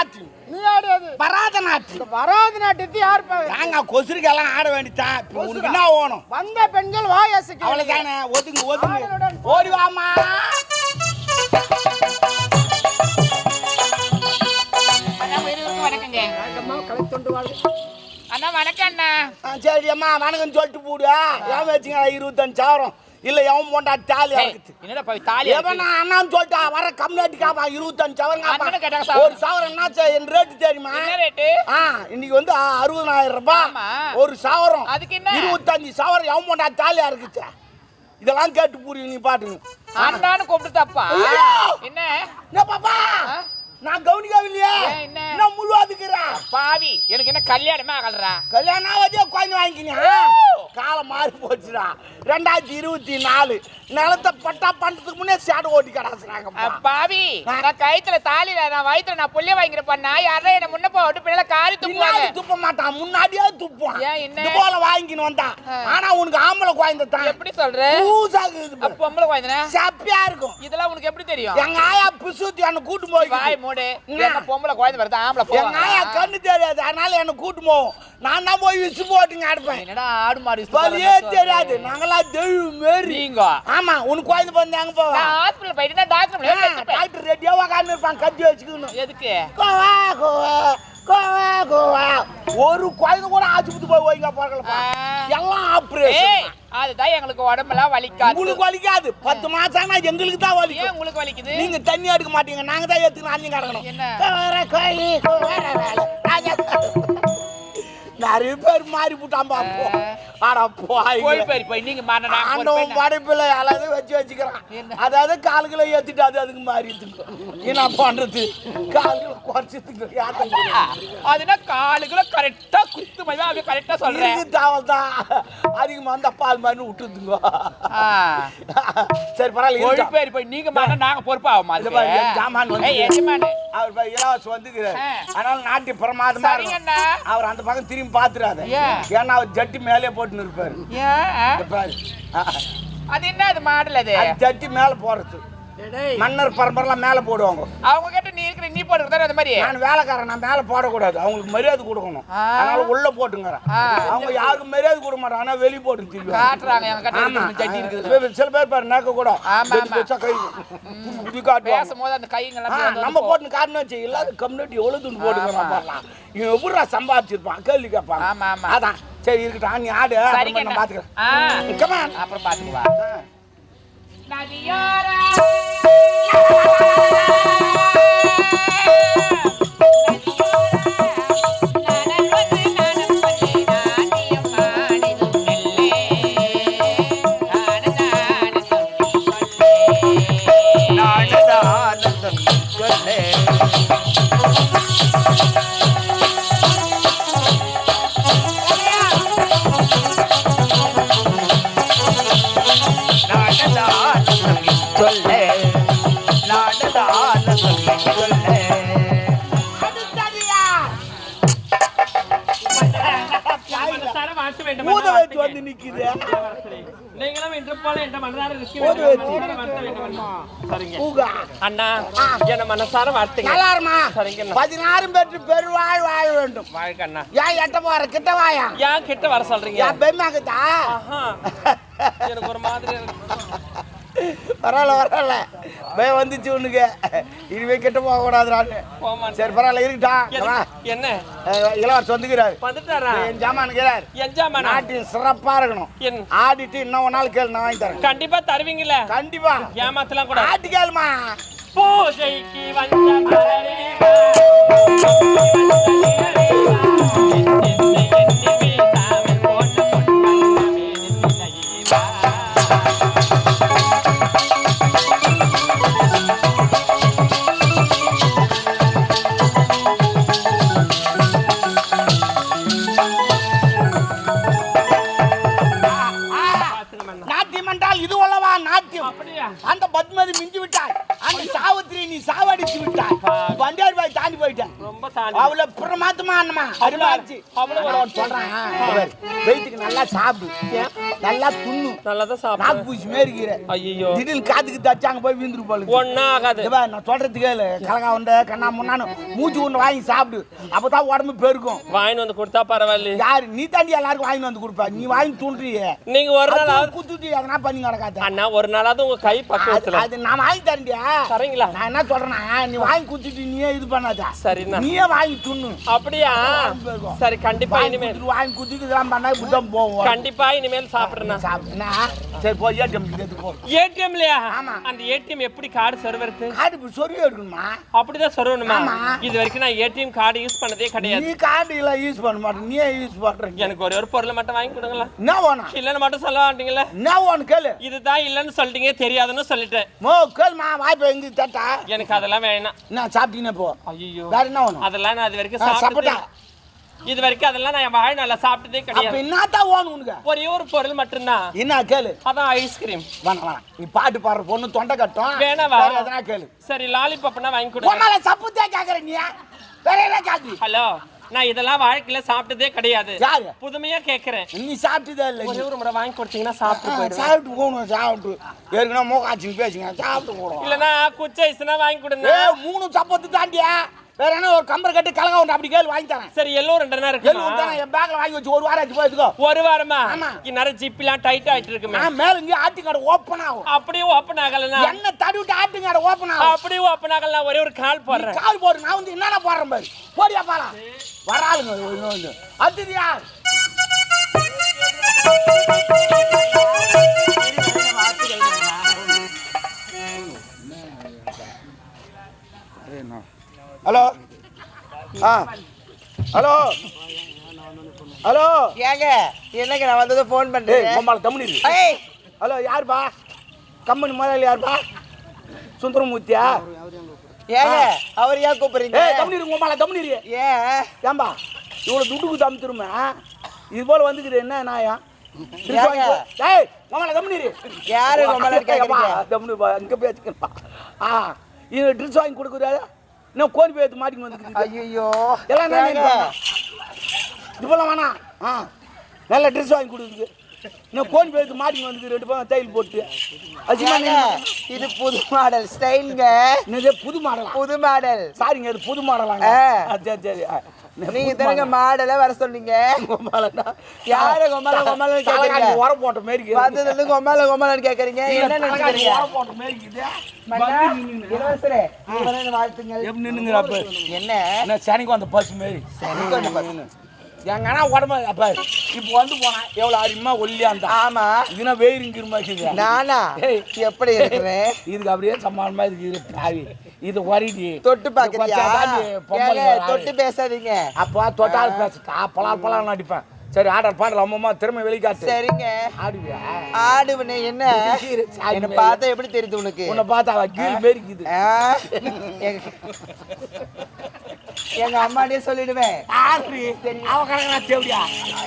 நாட்டியம் நீ ஆடியது பரதநாட்டியம் இந்த வராது நாட்டியத்தை யார் பாரு நாங்க கொசுருக்கெல்லாம் ஆட வேண்டித்தான் இப்போ உனக்கு என்ன ஓணும் வந்த பெண்கள் வாய் அசைக்க அவ்வளவுதானே? ஒதுங்கு ஒதுங்கு. ஓடி வாமா அண்ணா வணக்கம் அண்ணா. சரி அம்மா வணக்கம் சொல்லிட்டு போடு ஏன் வச்சுங்க இருபத்தஞ்சு சாவரம் இல்ல எவன் போண்டா தாலி ஏய், இருக்குது. என்னடா போய் தாலி எவன் நான் அண்ணான்னு சொல்லிட்டா வர கம்யூனிட்டி காப்பா இருபத்தஞ்சு சவரம். ஒரு சவரம் என்ன சே- என் ரேட்டு தெரியுமா? ரேட்டு ஆ இன்னைக்கு வந்து அறுபதாயிரம் ரூபாய். ஒரு சவரம் அதுக்கு என்ன? இருபத்தஞ்சு சவரம் எவன் போண்டா தாலியா இருக்குச்சு? இதெல்லாம் கேட்டு புரியும் நீ பாட்டுங்க அண்ணான்னு கூப்பிட்டு தப்பா! என்ன? என்ன பாப்பா? நான் கவனிக்கவில்லையே? என்ன? முழுவாதுக்கிறா பாவி எனக்கு என்ன கல்யாணமே ஆகலடா. கல்யாணம் வச்சே குழந்தை வாங்கிக்கினியா? காலம் மாறி போச்சுடா. ரெண்டாயிரத்தி இருபத்தி நாலு. நிலத்தை பட்டா பண்றதுக்கு முன்னே சேடை ஓட்டி கடாசுறாங்க பாவி நான் கயித்துல தாலி நான் வயித்துல நான் புள்ளிய வாங்கிற பண்ணா யாரா என்ன முன்ன போட்டு பிள்ளை காரி துப்புவாங்க. துப்ப மாட்டான் முன்னாடியே துப்புவான். ஏன் என்ன? போல வாங்கின்னு வந்தான். ஆனா உனக்கு ஆம்பளை குழந்தை தான். எப்படி சொல்ற. அப்ப பொம்பளை குழந்தைனா? சப்பியா இருக்கும். இதெல்லாம் உனக்கு எப்படி தெரியும்? எங்க ஆயா பிசுத்தி என்ன கூட்டு போய் மூடு? என்ன பொம்பளை குழந்தை வருது ஆம்பளை எங்க போவாங்க கண்ணு தெரியாது. அதனால என்ன கூட்டு போவோம் நான் தான் போய் விசு போட்டுங்க அடிப்பேன் என்னடா ஆடு மாடு போல தெரியாது. நாங்களாம் தெய்வம் மாரி. நீங்க? ஆமா உனக்கு குழந்தை பிறந்து எங்க போவா. நான் ஹாஸ்பிடல் போயிட்டு டாக்டர் டாக்டர் ரெடியா உக்காந்து இருப்பான் கத்தி வச்சுக்கணும். எதுக்கு? கோவா கோவா கோவா கோவா. ஒரு குழந்தை கூட ஆஸ்பத்திரி போய் வைங்க பார்க்கலப்பா ஆ. எல்லாம் ஆப்ரேஷன் அதுதான் எங்களுக்கு உடம்பெல்லாம் வலிக்காது. உங்களுக்கு வலிக்காது. பத்து மாசம் ஆனா எங்களுக்கு தான் ஏன் வலிக்கும் உங்களுக்கு வலிக்குது? நீங்க தண்ணி எடுக்க மாட்டீங்க. நாங்க தான் எடுத்துக்கணும் அஞ்சு கிடக்கணும் என்ன? நிறைய பேர் மாறி போட்டான் பாப்போம் ஆனா போய் போய் போய் நீங்க மாறினா ஆண்டவன் படைப்பில் எல்லாத்தையும் வச்சு வச்சுக்கிறான்? அதாவது கால்களை ஏத்திட்டு அது அதுக்கு மாறிடுங்க என்ன பண்றது? கால்களை குறைச்சதுக்கு யாத்திரம் அதுனா காலுக்குள்ள கரெக்டா குத்து மாதிரி அப்படியே கரெக்டா சொல்றேன். தாவல் தான் அதிகமா அந்த பால் மாதிரி விட்டுருதுங்க. சரி பரவாயில்ல இருக்கட்டும். போய் நீங்க மாறினா நாங்க பாரு, என் ஜாமான் அவர் இலவசம் வந்துக்கிறார். அதனால நாட்டி பிரமாதமா அவர் அந்த பக்கம் திரும்பி பாத்துறாரு ஏன்? ஏன்னா அவர் ஜட்டி மேலே போட்டுன்னு இருப்பாரு. அது என்ன அது மாடல் அது? ஜட்டி மேல போறது. மன்னர் பரம்பரெல்லாம் மேல போடுவாங்க. அவங்க கிட்ட நீ நீ போடுறதா அந்த மாதிரி? நான் வேலைக்காரன் நான் மேல போடக்கூடாது. அவங்களுக்கு மரியாதை கொடுக்கணும். அதனால உள்ள போட்டுங்கிறேன். அவங்க யாருக்கும் மரியாதை கொடுக்க மாட்டாங்க. ஆனா வெளிய போட்டு திரும்பி காட்டுறாங்க எங்க கிட்ட ஜட்டி இருக்குது. சில- பேர் பாரு நேக்க கூட. வச்சா கை புடி புடி காட்டுவாங்க. பேசும்போது அந்த கைங்கெல்லாம் நம்ம போட்டு காட்டணும் வச்சு இல்லாத கம்யூனிட்டி எவ்வளவு துண்டு போட்டுக்கிறான் ஆமா. பாரலாம். இவன் எப்படா சம்பாதிச்சிருப்பான்? கேள்வி கேட்பான். அதான். சரி இருக்கட்டும். நீ ஆடு. நான் கமான் அப்புறம் பாத்துக்குவா. நதியோரா. அண்ணா என்ன மனசார வாழ்த்துங்க. நல்லா இருமா சரிங்க அண்ணா. பதினாறும் பெற்று பெருவாழ் வாழ வேண்டும். அண்ணா. ஏன் எட்ட போற? கிட்ட வாயா? ஏன் கிட்ட வர சொல்றீங்க? ஏன் ஆஹா. எனக்கு ஒரு மாதிரி. பரவாயில்ல பரவாயில்ல. பயம் வந்துச்சு உனக்கு. இனிமே கெட்டு போக கூடாதுறான்னு சரி பரவாயில்ல இருக்கட்டா என்ன? இளவர் சொந்துக்கிறாரு என் ஜாமான் கேட்டார் என் ஜாமான்? நாட்டில் சிறப்பா இருக்கணும். ஆடிட்டு இன்னும் ஒரு நாள் கேள் நான் வாங்கி தரேன். கண்டிப்பா தருவீங்கல்ல? கண்டிப்பா. ஏமாத்தலாம் கூட. ஆட்டி கேளுமா. பூஜைக்கு வந்த சாவடிச்சு விட்டாய். வண்டியார் பாய் தாண்டி போயிட்டேன். ரொம்ப தாண்டி அவள பிரமாத்தமா அண்ணமா அவளை சொல்றேன். வெயிட்டுக்கு நல்லா சாப்பிடு. நல்லா துண்ணு. நல்லா தான் நாக்கு சாப்பிடு பூச்சி மேரிக்கிற ஐயோ திடீர்னு காத்துக்கு தச்சாங்க போய் விந்துரு போல ஒன்னா ஆகாது இவ நான் சொல்றது கேளு கலகா உண்ட கண்ணா முன்னானு மூச்சு ஒன்று வாங்கி சாப்பிடு. அப்பதான் உடம்பு பெருக்கும் வாங்கிட்டு வந்து கொடுத்தா பரவாயில்ல யாரு நீ தாண்டி எல்லாருக்கும் வாங்கி வந்து கொடுப்ப. நீ வாங்கி தூண்டுறியே. நீங்க ஒரு நாள் குத்துட்டு எதனா பண்ணி கிடக்காத அண்ணா ஒரு நாளாவது உங்க கை பக்கத்துல அது நான் வாங்கி தரண்டியா தரீங்களா? நான் என்ன சொல்றேன்னா நீ வாங்கி குத்துட்டு நீயே இது பண்ணாத. சரிண்ணா. நீயே வாங்கி துண்ணு. அப்படியா? சரி கண்டிப்பா வாங்கி இனிமேல். வாங்கி குத்துட்டு இதெல்லாம் பண்ணா இப்படிதான் போவோம் கண்டிப்பா இனிமேல் சாப்பிடுறேண்ணா சாப்பிட்டுனா சரி போய் ஏடிஎம் எடுத்து போ. ஏடிஎம்லயா? ஆமா. அந்த ஏடிஎம் எப்படி கார்டு சர்வருக்கு கார்டு இப்படி சொருவி எடுக்கணுமா? அப்படிதான் ஆமா. இது வரைக்கும் நான் ஏடிஎம் கார்டு யூஸ் பண்ணதே கிடையாது. நீ கார்டு எல்லாம் யூஸ் பண்ண மாட்டேன். நீயே யூஸ் பண்றீங்க. எனக்கு ஒரே ஒரு பொருளை மட்டும் வாங்கி கொடுங்களா? என்ன வேணும்? இல்லைன்னு மட்டும் சொல்ல மாட்டீங்களா? என்ன வேணும் கேளு. இதுதான் இல்லைன்னு சொல்லிட்டீங்க தெரியாதுன்னு சொல்லிட்டேன். மோ கேளுமா வாய்ப்பு எங்க தட்டா எனக்கு அதெல்லாம் வேணாம். நான் சாப்பிட்டீங்கன்னா போ. ஐயோ வேற என்ன வேணும்? அதெல்லாம் நான் இது வரைக்கும் ஆ, சாப்பிட்டதே சாப்பிட்டா. இது வரைக்கும் அதெல்லாம் நான் என் வாழ்நாள்ல சாப்பிட்டதே அப்ப கிடையாது என்னத்தான் வேணும் உனக்கு ஒரே ஒரு பொருள் மட்டும்தான். என்ன கேளு. அதான் ஐஸ்கிரீம் வேணாம் வேணாம். நீ பாட்டு பாடுற பொண்ணு தொண்டை கட்டும். வேணாவா? வேற எதனா கேளு. சரி லாலிபாப்னா வாங்கி கொடுங்க உன்னால சப்புத்தே கேக்குற நீ. வேற என்ன கேக்கு ஹலோ நான் இதெல்லாம் வாழ்க்கையில சாப்பிட்டதே கிடையாது. புதுமையா கேக்குறேன். நீ சாப்பிட்டதே இல்லை ஒரே ஒரு முறை வாங்கி கொடுத்தீங்கன்னா சாப்பிட்டு சாப்பிட்டு போகணும் சாப்பிட்டு. ஏற்கனவே மூக்காச்சின்னு பேசுங்க. சாப்பிட்டு போகணும். இல்லனா குச்ச வாங்கி கொடுங்க. மூணு சப்பத்து தாண்டியா? வேற என்ன ஒரு கம்பர் கட்டு கலங்க ஒன்று அப்படி கேளு வாங்கி தரேன். சரி எல்லோ ரெண்டு நேரம் எழுபது இருக்குமா தானே என் பேக்ல வாங்கி வச்சு ஒரு வாரம் ஆச்சு போயிருக்கோ ஒரு வாரமா? ஆமா. நிறைய ஜிப்லாம் டைட் ஆயிட்டு இருக்குமே. நான் மேல இங்கே ஆட்டு கடை ஓப்பன் ஆகும். அப்படியே ஓப்பன் ஆகலனா என்ன தடுவிட்டு ஆட்டு கடை ஓப்பன் ஆகும். அப்படியே ஓப்பன் ஆகல ஒரே ஒரு கால் போடுறேன். கால் போடு நான் வந்து என்னென்ன போடுறேன் பாரு. போடியா பாலா வராளுங்க இன்னொன்று அது யார் ஹலோ? ஆ. ஹலோ? ஹலோ? ஏங்க என்னங்க நான் வந்ததை ஃபோன் ஏய் பண்றேன் கொம்பால கம்பெனி ஏய். ஹலோ யாருப்பா? கம்பெனி முதலாளி யாருப்பா? சுந்தரமூர்த்தியா? ஏங்க அவர் ஏன் கூப்பிடுறீங்க? ஏய் கொம்பால கம்பெனி ஏன்? ஏம்பா இவ்வளோ துட்டுக்கு தம்பித்துருமே இது போல வந்துக்குது என்ன ஏங்க? ஏய் மாமல கம்பெனி யாரு ரொம்பல கேக்குறீங்க கம்பெனி அங்கே பேச்சுக்கணும் ஆ இது ட்ரெஸ் வாங்கி கொடுக்குறாரு? இன்னும் கோழி பேத்து மாட்டின்னு வந்துக்குது ஐயோ எல்லாம்? இது போல வேணாம். ஆ நல்ல ட்ரெஸ் வாங்கி கொடுக்குது இன்னும் கோழி பேத்து மாட்டின்னு வந்துக்குது ரெண்டு பேரும் தையல் போட்டு. அசிமா இது புது மாடல் ஸ்டைலுங்க. புது மாடலா? புது மாடல். சாரிங்க அது புது மாடலாங்க. சரி சரி. நீங்க தானங்க மாடல வர சொன்னீங்க கொம்பாலன்னா யாரு கொம்பால கொம்பாலன்னு கேக்குறீங்க? உர போட்ட இருக்குது. வந்ததுல இருந்து கொம்மாலன்னு கேக்குறீங்க என்ன நினைக்கிறீங்க உர போட்ட மாரி இருக்குது. மன்னா, வந்து நின்னுங்க. இளவரசரே இவரே வாழ்த்துங்கள் எப்படி நின்னுங்கிற அப்ப? என்ன என்ன சனிக்கு வந்த பஸ் மாரி. எங்கன்னா உடம்பு அப்ப இப்ப வந்து போனா எவ்வளவு அருமையா ஒல்லியா இருந்தா. ஆமா. இதுனா வெயிறுங்கிற மாதிரி இருக்குது. நானா. எப்படி இருக்கிறேன்? இதுக்கு அப்படியே சமாளமா இருக்குது. பாவி. இது ஒரிடி தொட்டு பாக்குறியா தொட்டு பேசாதீங்க. அப்பா தொட்டால் பேசுட்டா பலால் பலால் அடிப்பேன் சரி ஆர்டர் பாடல அம்மா திரும்ப வெளிக்காட்டு சரிங்க. ஆடுவியா ஆடுவனே என்ன? என்ன பார்த்தா எப்படி தெரியுது உனக்கு? உன்னை பார்த்தா கீழ் மேரிக்குது? எங்க அம்மாட்டே சொல்லிடுவேன். அவ கணக்கு தேவடியா?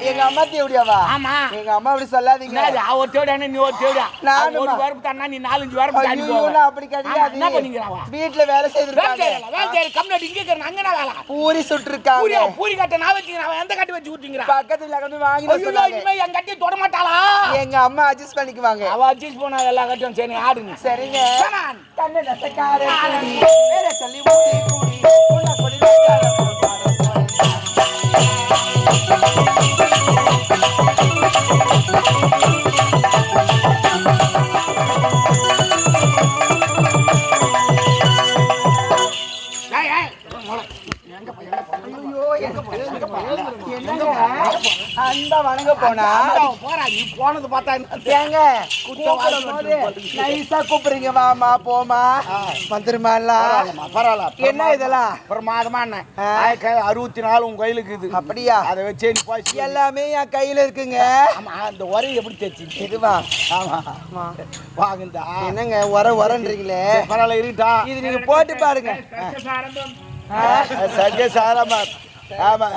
எங்க அம்மா தேவடியாவா? ஆமா. எங்க அம்மா அப்படி சொல்லாதீங்க. அவ ஒரு தேவடியா நீ ஒரு தேவடியா? நானுமா? ஒரு வரப்பு தானா நீ நாலஞ்சு வரப்பு தாண்டி போவ. நான் அப்படி கிடையாது. என்ன பண்ணிக்கிறாவா? வீட்டுல வேலை செய்திருக்காங்க. வேலை கம்யூனிட்டி இங்கே இருக்கிற அங்கே வேலை? பூரி சுட்டிருக்காங்க. பூரி பூரி கட்ட நான் அவன் எந்த கட்டி வச்சு ஊத்திங்கிறான் பக்கத்துல கொண்டு வாங்கி இனிமே என் கட்டி தொட மாட்டாளா? எங்க அம்மா அட்ஜஸ்ட் பண்ணிக்குவாங்க. அவ அட்ஜஸ்ட் பண்ணா எல்லா கட்டியும் சரி ஆடுங்க. சரிங்க. கண்ணு நசக்கார சொல்லி ஊத்தி கூடி, கொடி நச்சார போனா? போறா நீ போனது பார்த்தா ஏங்க நைஸா கூப்பிடுறீங்க வாமா போமா பரவாயில்லம்மா, பரவாயில்ல என்ன இதெல்லாம்? பிரமாதமா என்ன? அறுபத்தி நாலு உன் கையில இருக்குது அப்படியா? அதை வச்சே நீ போய். எல்லாமே என் கையில இருக்குங்க. அந்த உரை எப்படி தைச்சு இதுவா? ஆமா. வாங்குந்தா என்னங்க உர உரன்றீங்களே? பரவாயில்ல இருக்கட்டா இது நீங்க போட்டு பாருங்க. சர்க்கே சாரமா ஆமா.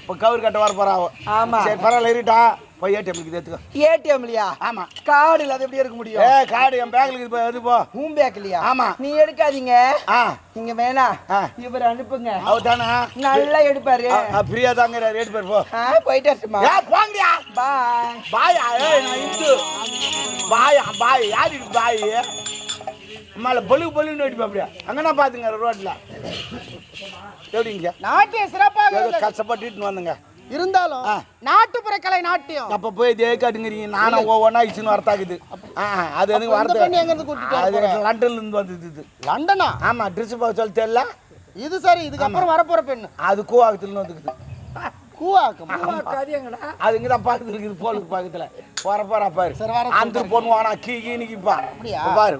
இப்போ கவுர் கட்ட வர போறாவோ ஆமா. சரி பரவாயில்ல இருட்டா போய் ஏடிஎம் இருக்குது எடுத்துக்கோ ஏடிஎம்லையா ஆமா. கார்டு இல்லாத எப்படி எடுக்க ஏ முடியும் கார்டு என் பேங்க்ல இருக்குது போய் எது போ. ஹூம் பேக்லையா ஆமா. நீ எடுக்காதீங்க. ஆ. நீங்க வேணா. இவர் அனுப்புங்க. அவர் தானே நல்லா எடுப்பாரு. பிரியா தாங்க ரேட் பேர் போ. போயிட்டு வரட்டுமா? ஏ போங்கயா பாய். பாயா ஏய் நான் இந்து பாயா பாய் யார் இது பாய்? மேல பொலு பொலுன்னு வெடிப்பா அப்படியா. அங்கனா பாத்துங்க ரோட்ல. எப்படிங்க நாட்டியம் சிறப்பாக கஷ்டப்பட்டுட்டு வந்தங்க. இருந்தாலும். நாட்டுப்புற கலை நாட்டியம். அப்ப போய் இதே காட்டுங்கிறீங்க. நானும் ஒவ்வொன்றா இச்சுன்னு வரத்தாக்குது. அது எனக்கு வரது? அது லண்டன்ல இருந்து வந்தது இது. லண்டனா ஆமா ட்ரெஸ் பார்க்க சொல்ல தெரியல. இது சரி இதுக்கப்புறம் வரப்போற பெண்ணு. அது கூவாகத்துல வந்துக்குது கூவாக்கம் அது இங்கே தான் பக்கத்தில் இருக்குது போலுக்கு பக்கத்தில். போற போற பாரு. அந்த பொண்ணு வானா கீ கீ நிற்கிப்பா பாரு